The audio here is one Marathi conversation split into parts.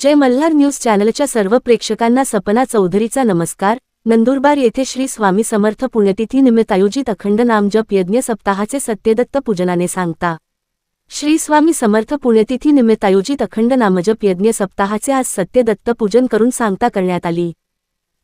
जय मल्हार न्यूज चॅनलच्या सर्व प्रेक्षकांना सपना चौधरीचा नमस्कार. नंदुरबार येथे श्री स्वामी समर्थ पुण्यतिथी निमित्त आयोजित अखंड नामजप यज्ञ सप्ताहाचे सत्यदत्त पूजनाने सांगता. श्री स्वामी समर्थ पुण्यतिथी निमित्त आयोजित अखंड नामजप यज्ञ सप्ताहाचे आज सत्यदत्त पूजन करून सांगता करण्यात आली.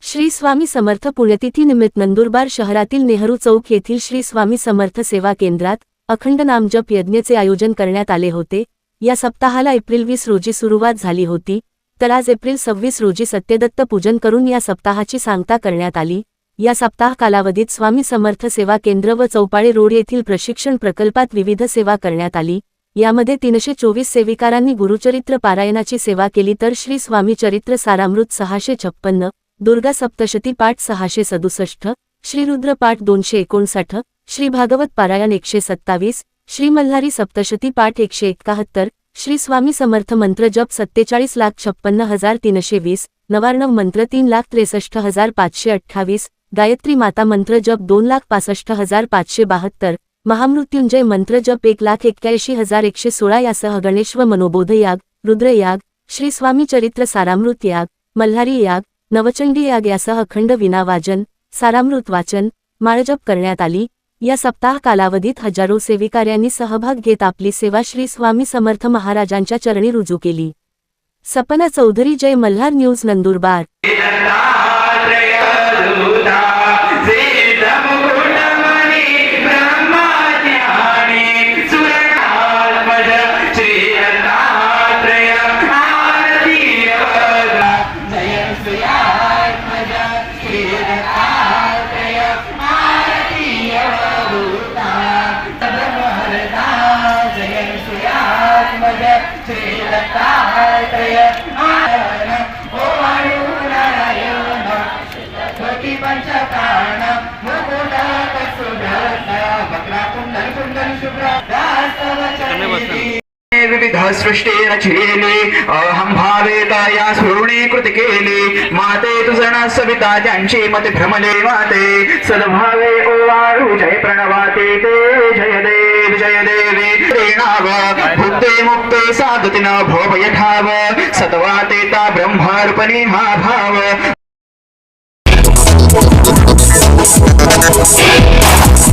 श्री स्वामी समर्थ पुण्यतिथी निमित्त नंदुरबार शहरातील नेहरू चौक येथील श्री स्वामी समर्थ सेवा केंद्रात अखंड नामजप यज्ञचे आयोजन करण्यात आले होते. या सप्ताहाला एप्रिल वीस रोजी सुरुवात झाली होती तर आज एप्रिल सव्वीस रोजी सत्यदत्त पूजन करून या सप्ताहाची सांगता करण्यात आली. या सप्ताह कालावधीत स्वामी समर्थ सेवा केंद्र व चौपाळे रोड येथील प्रशिक्षण प्रकल्पात विविध सेवा करण्यात आली. यामध्ये तीनशे चोवीस सेविकारांनी गुरुचरित्र पारायणाची सेवा केली तर श्री स्वामी चरित्र सारामृत सहाशे छप्पन्न दुर्गा सप्तशती पाठ सहाशे सदुसष्ट श्रीरुद्र पाठ दोनशे एकोणसाठ श्री भागवत पारायण एकशे सत्तावीस श्री मल्हारी सप्तशती पाठ एकशे एकाहत्तर श्री स्वामी समर्थ मंत्र जप सत्तेचाळीस लाख छप्पन्न हजार तीनशे वीस नवार्णव मंत्र तीन लाख त्रेसष्ट हजार पाचशे अठ्ठावीस गायत्री माता मंत्र जप दोन लाख पासष्ट हजार पाचशे बहात्तर महामृत्युंजय मंत्र जप एक लाख एक्क्याऐंशी हजार एकशे सोळा यासह गणेश व मनोबोध याग रुद्रयाग श्री स्वामी चरित्र सारामृत याग मल्हारी याग नवचंडी याग यासह अखंड विनावाजन सारामृत वाचन माळजप करण्यात आली. या सप्ताह कालावधीत हजारो सेविकाऱ्यांनी सहभाग घेत आपली सेवा श्री स्वामी समर्थ महाराजांच्या चरणी रुजू केली. सपना चौधरी जय मल्हार न्यूज नंदुरबार. पंचकाण मुकुटात सुदर्श विविध सृष्टी रचिली अहम भावेता या सुरुणी कृती केली माते तुझण सविता ज्यांची मत भ्रमले माते सद्भावे ओवाळू जय प्रणवाते ते जय देव जय देवी. प्रेणाव भुक्ते मुक्ते साधतिन भोभय ठाव सत्वाते ता ब्रह्मार्पणे हा Let's go.